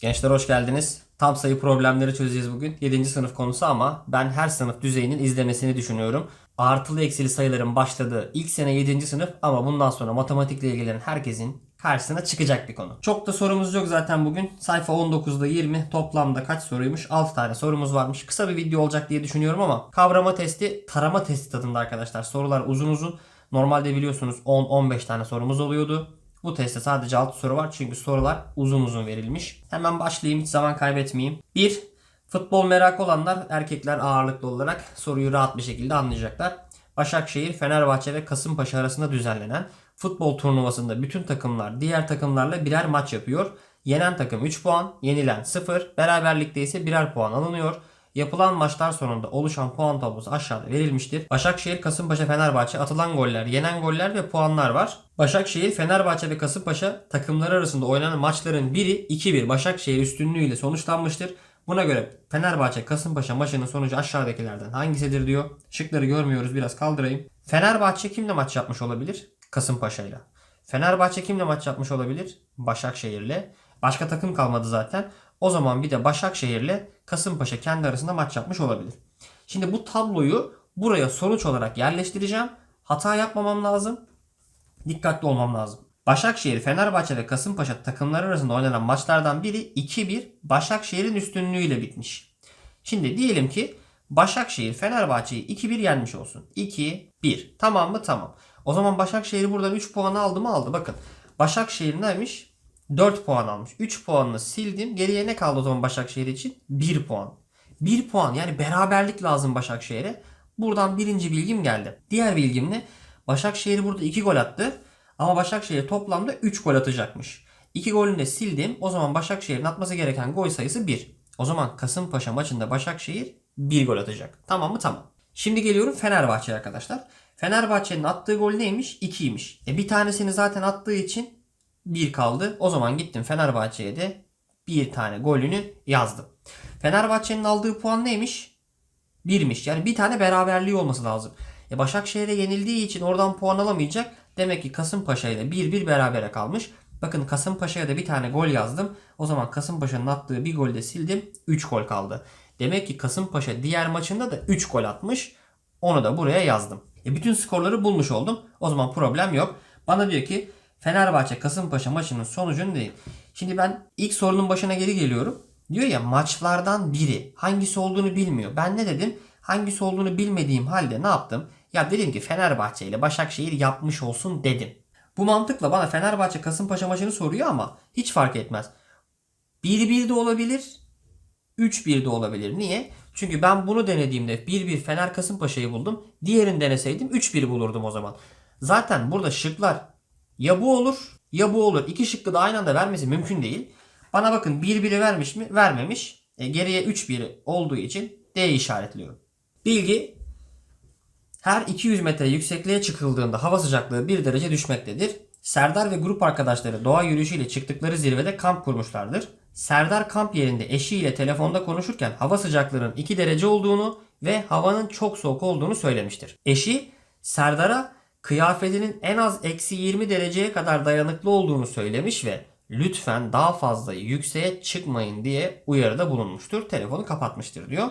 Gençler hoş geldiniz. Tam sayı problemleri çözeceğiz bugün. 7. sınıf konusu ama ben her sınıf düzeyinin izlemesini düşünüyorum. Artılı eksili sayıların başladığı ilk sene 7. sınıf ama bundan sonra matematikle ilgilenen herkesin karşısına çıkacak bir konu. Çok da sorumuz yok zaten bugün. Sayfa 19'da 20 toplamda kaç soruymuş? 6 tane sorumuz varmış. Kısa bir video olacak diye düşünüyorum ama kavrama testi tarama testi tadında arkadaşlar. Sorular uzun uzun. Normalde biliyorsunuz 10-15 tane sorumuz oluyordu. Bu testte sadece 6 soru var çünkü sorular uzun uzun verilmiş. Hemen başlayayım hiç zaman kaybetmeyeyim. 1. Futbol merakı olanlar erkekler ağırlıklı olarak soruyu rahat bir şekilde anlayacaklar. Başakşehir, Fenerbahçe ve Kasımpaşa arasında düzenlenen futbol turnuvasında bütün takımlar diğer takımlarla birer maç yapıyor. Yenen takım 3 puan, yenilen 0, beraberlikte ise birer puan alınıyor. Yapılan maçlar sonunda oluşan puan tablosu aşağıda verilmiştir. Başakşehir, Kasımpaşa, Fenerbahçe atılan goller, yenen goller ve puanlar var. Başakşehir, Fenerbahçe ve Kasımpaşa takımları arasında oynanan maçların biri 2-1 Başakşehir üstünlüğüyle sonuçlanmıştır. Buna göre Fenerbahçe Kasımpaşa maçının sonucu aşağıdakilerden hangisidir diyor. Şıkları görmüyoruz biraz kaldırayım. Fenerbahçe kimle maç yapmış olabilir? Kasımpaşa'yla. Fenerbahçe kimle maç yapmış olabilir? Başakşehir'le. Başka takım kalmadı zaten. O zaman bir de Başakşehir'le Kasımpaşa kendi arasında maç yapmış olabilir. Şimdi bu tabloyu buraya sonuç olarak yerleştireceğim. Hata yapmamam lazım. Dikkatli olmam lazım. Başakşehir, Fenerbahçe ve Kasımpaşa takımları arasında oynanan maçlardan biri 2-1 Başakşehir'in üstünlüğüyle bitmiş. Şimdi diyelim ki Başakşehir Fenerbahçe'yi 2-1 yenmiş olsun. 2-1. Tamam mı? Tamam. O zaman Başakşehir buradan 3 puan aldı mı? Aldı. Bakın. Başakşehir neymiş? 4 puan almış. 3 puanını sildim. Geriye ne kaldı o zaman Başakşehir için? 1 puan. 1 puan yani beraberlik lazım Başakşehir'e. Buradan birinci bilgim geldi. Diğer bilgim ne? Başakşehir burada 2 gol attı. Ama Başakşehir toplamda 3 gol atacakmış. 2 golünü de sildim. O zaman Başakşehir'in atması gereken gol sayısı 1. O zaman Kasımpaşa maçında Başakşehir 1 gol atacak. Tamam mı? Tamam. Şimdi geliyorum Fenerbahçe'ye arkadaşlar. Fenerbahçe'nin attığı gol neymiş? 2'ymiş. E bir tanesini zaten attığı için 1 kaldı. O zaman gittim Fenerbahçe'ye de bir tane golünü yazdım. Fenerbahçe'nin aldığı puan neymiş? 1'miş. Yani bir tane beraberliği olması lazım. E Başakşehir'e yenildiği için oradan puan alamayacak. Demek ki Kasımpaşa ile 1-1 berabere kalmış. Bakın Kasımpaşa'ya da bir tane gol yazdım. O zaman Kasımpaşa'nın attığı bir golü de sildim. 3 gol kaldı. Demek ki Kasımpaşa diğer maçında da 3 gol atmış. Onu da buraya yazdım. E bütün skorları bulmuş oldum. O zaman problem yok. Bana diyor ki Fenerbahçe Kasımpaşa maçının sonucunu değil. Şimdi ben ilk sorunun başına geri geliyorum. Diyor ya maçlardan biri hangisi olduğunu bilmiyor. Ben ne dedim? Hangisi olduğunu bilmediğim halde ne yaptım? Ya dedim ki Fenerbahçe ile Başakşehir yapmış olsun dedim. Bu mantıkla bana Fenerbahçe Kasımpaşa maçını soruyor ama hiç fark etmez. 1-1 de olabilir, 3-1 de olabilir. Niye? Çünkü ben bunu denediğimde 1-1 Fener Kasımpaşa'yı buldum. Diğerini deneseydim 3-1 bulurdum o zaman. Zaten burada şıklar ya bu olur ya bu olur. İki şıkkı da aynı anda vermesi mümkün değil. Bana bakın 1-1'i vermiş mi? Vermemiş. E, geriye 3-1 olduğu için D işaretliyorum. Bilgi her 200 metre yüksekliğe çıkıldığında hava sıcaklığı 1 derece düşmektedir. Serdar ve grup arkadaşları doğa yürüyüşüyle çıktıkları zirvede kamp kurmuşlardır. Serdar kamp yerinde eşiyle telefonda konuşurken hava sıcaklığının 2 derece olduğunu ve havanın çok soğuk olduğunu söylemiştir. Eşi Serdar'a kıyafetinin en az eksi 20 dereceye kadar dayanıklı olduğunu söylemiş ve lütfen daha fazla yükseğe çıkmayın diye uyarıda bulunmuştur. Telefonu kapatmıştır diyor.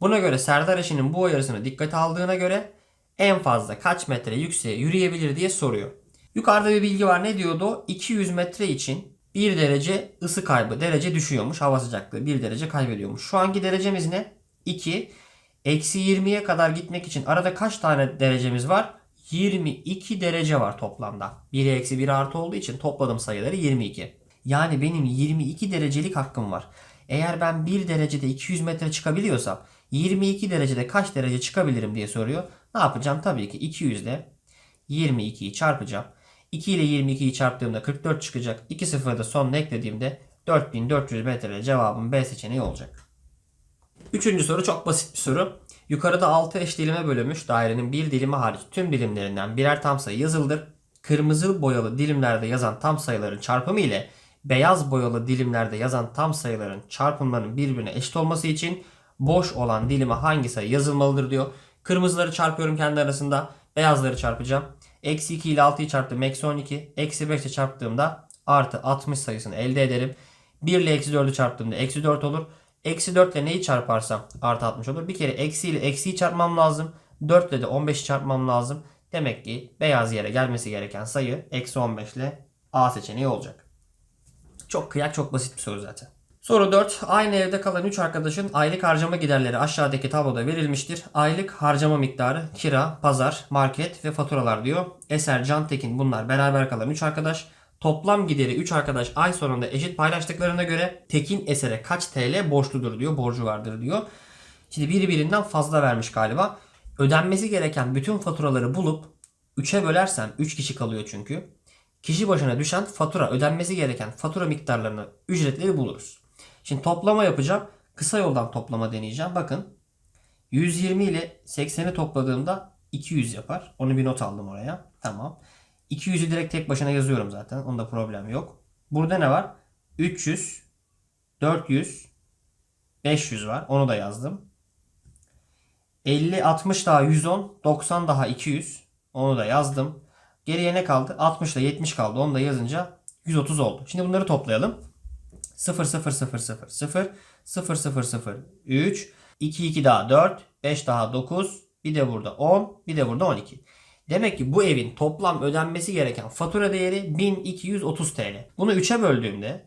Buna göre Serdar eşinin bu uyarısını dikkate aldığına göre en fazla kaç metre yükseğe yürüyebilir diye soruyor. Yukarıda bir bilgi var ne diyordu o? 200 metre için 1 derece ısı kaybı derece düşüyormuş hava sıcaklığı 1 derece kaybediyormuş. Şu anki derecemiz ne? 2. Eksi 20'ye kadar gitmek için arada kaç tane derecemiz var? 22 derece var toplamda. 1 eksi 1 artı olduğu için topladım sayıları 22. Yani benim 22 derecelik hakkım var. Eğer ben 1 derecede 200 metre çıkabiliyorsam 22 derecede kaç derece çıkabilirim diye soruyor. Ne yapacağım? Tabii ki 200 ile 22'yi çarpacağım. 2 ile 22'yi çarptığımda 44 çıkacak. 2 sıfırı da sonuna eklediğimde 4400 metre cevabım B seçeneği olacak. Üçüncü soru çok basit bir soru. Yukarıda 6 eş dilime bölünmüş dairenin bir dilimi hariç tüm dilimlerinden birer tam sayı yazıldır. Kırmızı boyalı dilimlerde yazan tam sayıların çarpımı ile beyaz boyalı dilimlerde yazan tam sayıların çarpımlarının birbirine eşit olması için boş olan dilime hangi sayı yazılmalıdır diyor. Kırmızıları çarpıyorum kendi arasında. Beyazları çarpacağım. Eksi 2 ile 6'yı çarptım. Eksi 12. Eksi 5 ile çarptığımda artı 60 sayısını elde ederim. 1 ile eksi 4'ü çarptığımda eksi 4 olur. Eksi 4 ile neyi çarparsam artı 60 olur. Bir kere eksi ile eksiyi çarpmam lazım. 4 ile de 15'i çarpmam lazım. Demek ki beyaz yere gelmesi gereken sayı eksi 15 ile A seçeneği olacak. Çok kıyak çok basit bir soru zaten. Soru 4. Aynı evde kalan 3 arkadaşın aylık harcama giderleri aşağıdaki tabloda verilmiştir. Aylık harcama miktarı kira, pazar, market ve faturalar diyor. Eser, Can Tekin bunlar beraber kalan 3 arkadaş. Toplam gideri 3 arkadaş ay sonunda eşit paylaştıklarına göre Tekin Eser'e kaç TL borçludur diyor, borcu vardır diyor. Şimdi biri birinden fazla vermiş galiba. Ödenmesi gereken bütün faturaları bulup 3'e bölersem 3 kişi kalıyor çünkü. Kişi başına düşen fatura ödenmesi gereken fatura miktarlarını ücretleri buluruz. Şimdi toplama yapacağım. Kısa yoldan toplama deneyeceğim. Bakın 120 ile 80'i topladığımda 200 yapar. Onu bir not aldım oraya. Tamam. 200'ü direkt tek başına yazıyorum zaten. Onda problem yok. Burada ne var? 300, 400, 500 var. Onu da yazdım. 50, 60 daha 110, 90 daha 200. Onu da yazdım. Geriye ne kaldı? 60 ile 70 kaldı. Onu da yazınca 130 oldu. Şimdi bunları toplayalım. 0 0 0 0 0 0 0 0 3 2 2 daha 4 5 daha 9 bir de burada 10 bir de burada 12. Demek ki bu evin toplam ödenmesi gereken fatura değeri 1230 TL. Bunu 3'e böldüğümde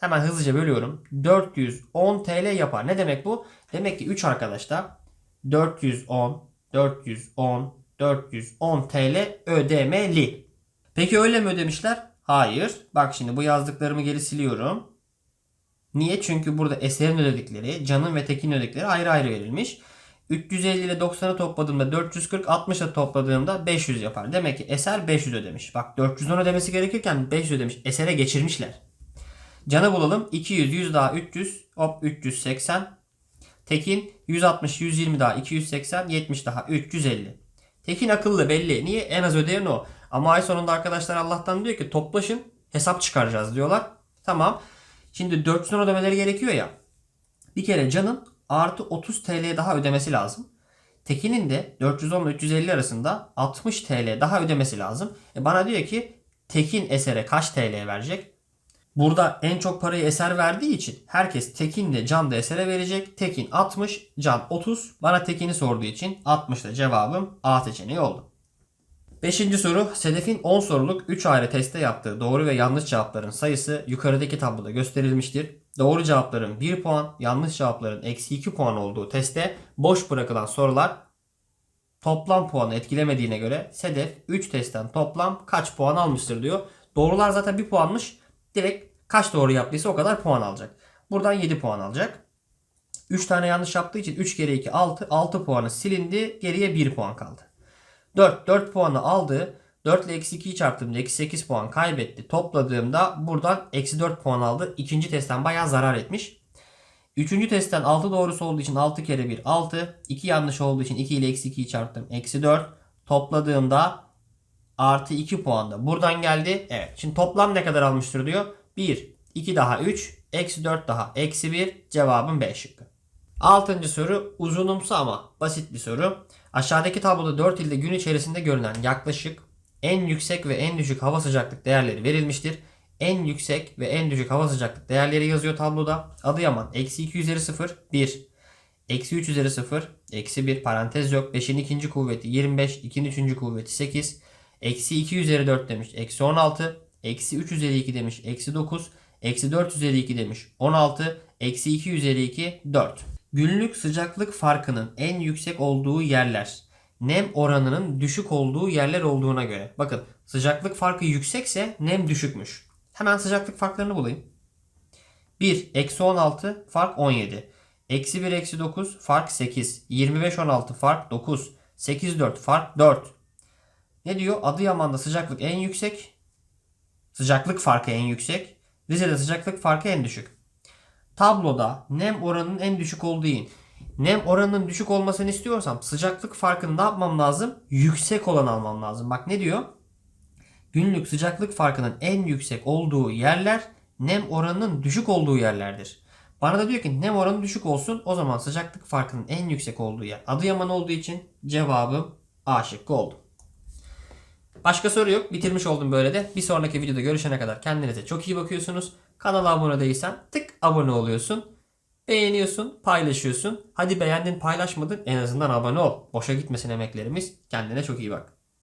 hemen hızlıca bölüyorum. 410 TL yapar. Ne demek bu? Demek ki 3 arkadaşta 410 410 410 TL ödemeli. Peki öyle mi ödemişler? Hayır. Bak şimdi bu yazdıklarımı geri siliyorum. Niye? Çünkü burada eserin ödedikleri, canın ve tekin ödedikleri ayrı ayrı verilmiş. 350 ile 90'ı topladığımda 440, 60 ile topladığımda 500 yapar. Demek ki eser 500 ödemiş. Bak 410 ödemesi gerekirken 500 ödemiş. Esere geçirmişler. Canı bulalım. 200, 100 daha 300, hop 380. Tekin 160, 120 daha 280, 70 daha 350. Tekin akıllı belli. Niye? En az ödeyen o. Ama ay sonunda arkadaşlar Allah'tan diyor ki toplaşın hesap çıkaracağız diyorlar. Tamam. Şimdi 400 ödemeleri gerekiyor ya. Bir kere Can'ın artı 30 TL daha ödemesi lazım. Tekin'in de 410 ile 350 arasında 60 TL daha ödemesi lazım. E bana diyor ki Tekin Eser'e kaç TL verecek? Burada en çok parayı Eser verdiği için herkes Tekin de Can da Eser'e verecek. Tekin 60, Can 30. Bana Tekin'i sorduğu için 60 da cevabım A seçeneği oldu. Beşinci soru. Sedef'in 10 soruluk 3 ayrı teste yaptığı doğru ve yanlış cevapların sayısı yukarıdaki tabloda gösterilmiştir. Doğru cevapların 1 puan, yanlış cevapların eksi 2 puan olduğu teste boş bırakılan sorular toplam puanı etkilemediğine göre Sedef 3 testten toplam kaç puan almıştır diyor. Doğrular zaten 1 puanmış. Direkt kaç doğru yaptıysa o kadar puan alacak. Buradan 7 puan alacak. 3 tane yanlış yaptığı için 3 kere 2 6. 6 puanı silindi. Geriye 1 puan kaldı. 4. 4 puanı aldı. 4 ile eksi 2'yi çarptığımda eksi 8 puan kaybetti. Topladığımda buradan eksi 4 puan aldı. İkinci testten bayağı zarar etmiş. Üçüncü testten 6 doğrusu olduğu için 6 kere 1 6. 2 yanlış olduğu için 2 ile eksi 2'yi çarptım. Eksi 4. Topladığımda artı 2 puan da buradan geldi. Evet. Şimdi toplam ne kadar almıştır diyor. 1, 2 daha 3, eksi 4 daha eksi 1. Cevabım B şıkkı. Altıncı soru uzunumsu ama basit bir soru. Aşağıdaki tabloda 4 ilde gün içerisinde görülen yaklaşık en yüksek ve en düşük hava sıcaklık değerleri verilmiştir. En yüksek ve en düşük hava sıcaklık değerleri yazıyor tabloda. Adıyaman eksi 2 üzeri 0 1. Eksi 3 üzeri 0 eksi 1 parantez yok. 5'in ikinci kuvveti 25. 2'nin üçüncü kuvveti 8. Eksi 2 üzeri 4 demiş. Eksi 16. Eksi 3 üzeri 2 demiş. Eksi 9. Eksi 4 üzeri 2 demiş. 16. Eksi 2 üzeri 2 4. Günlük sıcaklık farkının en yüksek olduğu yerler nem oranının düşük olduğu yerler olduğuna göre. Bakın sıcaklık farkı yüksekse nem düşükmüş. Hemen sıcaklık farklarını bulayım. 1 eksi 16 fark 17. Eksi 1 eksi 9 fark 8. 25 16 fark 9. 8 4 fark 4. Ne diyor? Adıyaman'da sıcaklık en yüksek. Sıcaklık farkı en yüksek. Rize'de sıcaklık farkı en düşük. Tabloda nem oranının en düşük olduğu in. Nem oranının düşük olmasını istiyorsam sıcaklık farkını ne yapmam lazım? Yüksek olan almam lazım. Bak ne diyor? Günlük sıcaklık farkının en yüksek olduğu yerler nem oranının düşük olduğu yerlerdir. Bana da diyor ki nem oranı düşük olsun o zaman sıcaklık farkının en yüksek olduğu yer Adıyaman olduğu için cevabım A şıkkı oldu. Başka soru yok. Bitirmiş oldum böyle de. Bir sonraki videoda görüşene kadar kendinize çok iyi bakıyorsunuz. Kanala abone değilsen tık abone oluyorsun. Beğeniyorsun, paylaşıyorsun. Hadi beğendin, paylaşmadın en azından abone ol. Boşa gitmesin emeklerimiz. Kendine çok iyi bak.